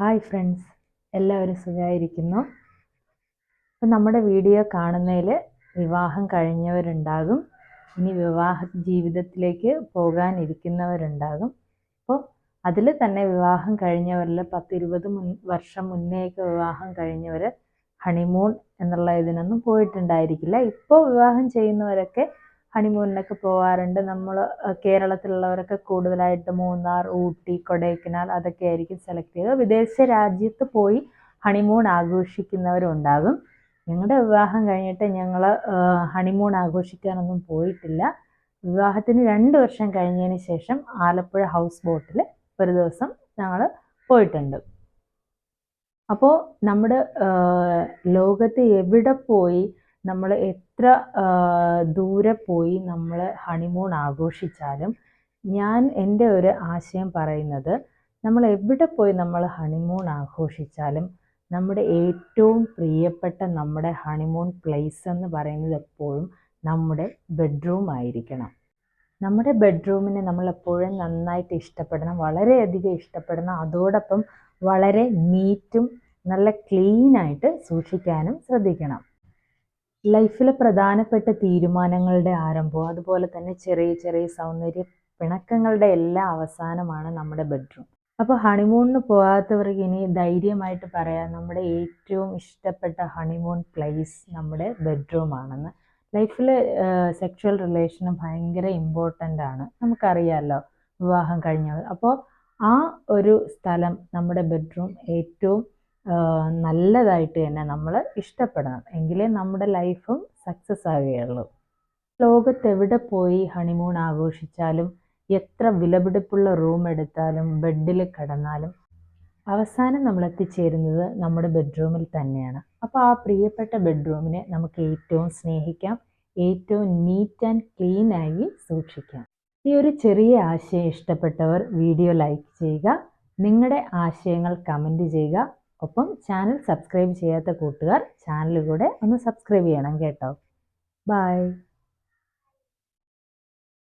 Hi friends എല്ലാവരും സുഖമായിരിക്കുന്നു. അപ്പം നമ്മുടെ വീഡിയോ കാണുന്നതിൽ വിവാഹം കഴിഞ്ഞവരുണ്ടാകും. ഇനി വിവാഹ ജീവിതത്തിലേക്ക് പോകാനിരിക്കുന്നവരുണ്ടാകും. അപ്പോൾ അതിൽ തന്നെ വിവാഹം കഴിഞ്ഞവരിൽ പത്തിരുപത് മുൻ വർഷം മുന്നേയൊക്കെ വിവാഹം കഴിഞ്ഞവർ ഹണിമൂൺ എന്നുള്ള ഇതിനൊന്നും പോയിട്ടുണ്ടായിരിക്കില്ല. ഇപ്പോൾ വിവാഹം ചെയ്യുന്നവരൊക്കെ ഹണിമൂണിനൊക്കെ പോകാറുണ്ട് നമ്മൾ കേരളത്തിലുള്ളവരൊക്കെ കൂടുതലായിട്ട് മൂന്നാർ ഊട്ടി കൊടൈക്കനാൽ അതൊക്കെ ആയിരിക്കും സെലക്ട് ചെയ്യുക വിദേശ രാജ്യത്ത് പോയി ഹണിമൂൺ ആഘോഷിക്കുന്നവരും ഉണ്ടാകും ഞങ്ങളുടെ വിവാഹം കഴിഞ്ഞിട്ട് ഞങ്ങൾ ഹണിമൂൺ ആഘോഷിക്കാനൊന്നും പോയിട്ടില്ല. വിവാഹത്തിന് രണ്ട് വർഷം കഴിഞ്ഞതിന് ശേഷം ആലപ്പുഴ ഹൗസ് ബോട്ടിൽ ഒരു ദിവസം ഞങ്ങൾ പോയിട്ടുണ്ട്. അപ്പോൾ നമ്മുടെ ലോകത്ത് എവിടെ പോയി നമ്മൾ എത്ര ദൂരെ പോയി നമ്മൾ ഹണിമൂൺ ആഘോഷിച്ചാലും ഞാൻ എന്റെ ഒരു ആശയം പറയുന്നത് നമ്മൾ എവിടെ പോയി നമ്മൾ ഹണിമൂൺ ആഘോഷിച്ചാലും നമ്മുടെ ഏറ്റവും പ്രിയപ്പെട്ട നമ്മുടെ ഹണിമൂൺ പ്ലേസ് എന്ന് പറയുന്നത് എപ്പോഴും നമ്മുടെ ബെഡ്റൂം ആയിരിക്കണം. നമ്മുടെ ബെഡ്റൂമിനെ നമ്മൾ എപ്പോഴും നന്നായിട്ട് ഇഷ്ടപ്പെടണം വളരെയധികം ഇഷ്ടപ്പെടണം. അതോടൊപ്പം വളരെ നീറ്റും നല്ല ക്ലീനായിട്ട് സൂക്ഷിക്കാനും ശ്രദ്ധിക്കണം. ലൈഫിലെ പ്രധാനപ്പെട്ട തീരുമാനങ്ങളുടെ ആരംഭവും അതുപോലെ തന്നെ ചെറിയ ചെറിയ സൗന്ദര്യ പിണക്കങ്ങളുടെ എല്ലാ അവസാനമാണ് നമ്മുടെ ബെഡ്റൂം. അപ്പോൾ ഹണിമൂണിന് പോകാത്തവർക്ക് ഇനി ധൈര്യമായിട്ട് പറയാം നമ്മുടെ ഏറ്റവും ഇഷ്ടപ്പെട്ട ഹണിമൂൺ പ്ലേസ് നമ്മുടെ ബെഡ്റൂം ആണെന്ന് ലൈഫിൽ സെക്ഷൽ റിലേഷനും ഭയങ്കര ഇമ്പോർട്ടന്റ് ആണ്. നമുക്കറിയാമല്ലോ വിവാഹം കഴിഞ്ഞത് അപ്പോൾ ആ ഒരു സ്ഥലം നമ്മുടെ ബെഡ്റൂം ഏറ്റവും നല്ലതായിട്ട് തന്നെ നമ്മൾ ഇഷ്ടപ്പെടണം. എങ്കിലേ നമ്മുടെ ലൈഫും സക്സസ് ആവുകയുള്ളൂ. ലോകത്ത് എവിടെ പോയി ഹണിമൂൺ ആഘോഷിച്ചാലും എത്ര വിലപിടിപ്പുള്ള റൂം എടുത്താലും ബെഡിൽ കിടന്നാലും അവസാനം നമ്മൾ എത്തിച്ചേരുന്നത് നമ്മുടെ ബെഡ്റൂമിൽ തന്നെയാണ്. അപ്പോൾ ആ പ്രിയപ്പെട്ട ബെഡ്റൂമിനെ നമുക്ക് ഏറ്റവും സ്നേഹിക്കാം ഏറ്റവും നീറ്റ് ആൻഡ് ക്ലീൻ ആയി സൂക്ഷിക്കാം. ഈ ഒരു ചെറിയ ആശയം ഇഷ്ടപ്പെട്ടവർ വീഡിയോ ലൈക്ക് ചെയ്യുക നിങ്ങളുടെ ആശയങ്ങൾ കമന്റ് ചെയ്യുക ഒപ്പം ചാനൽ സബ്സ്ക്രൈബ് ചെയ്യാത്ത കൂട്ടുകാർ ചാനലിലൂടെ ഒന്ന് സബ്സ്ക്രൈബ് ചെയ്യണം കേട്ടോ. ബൈ.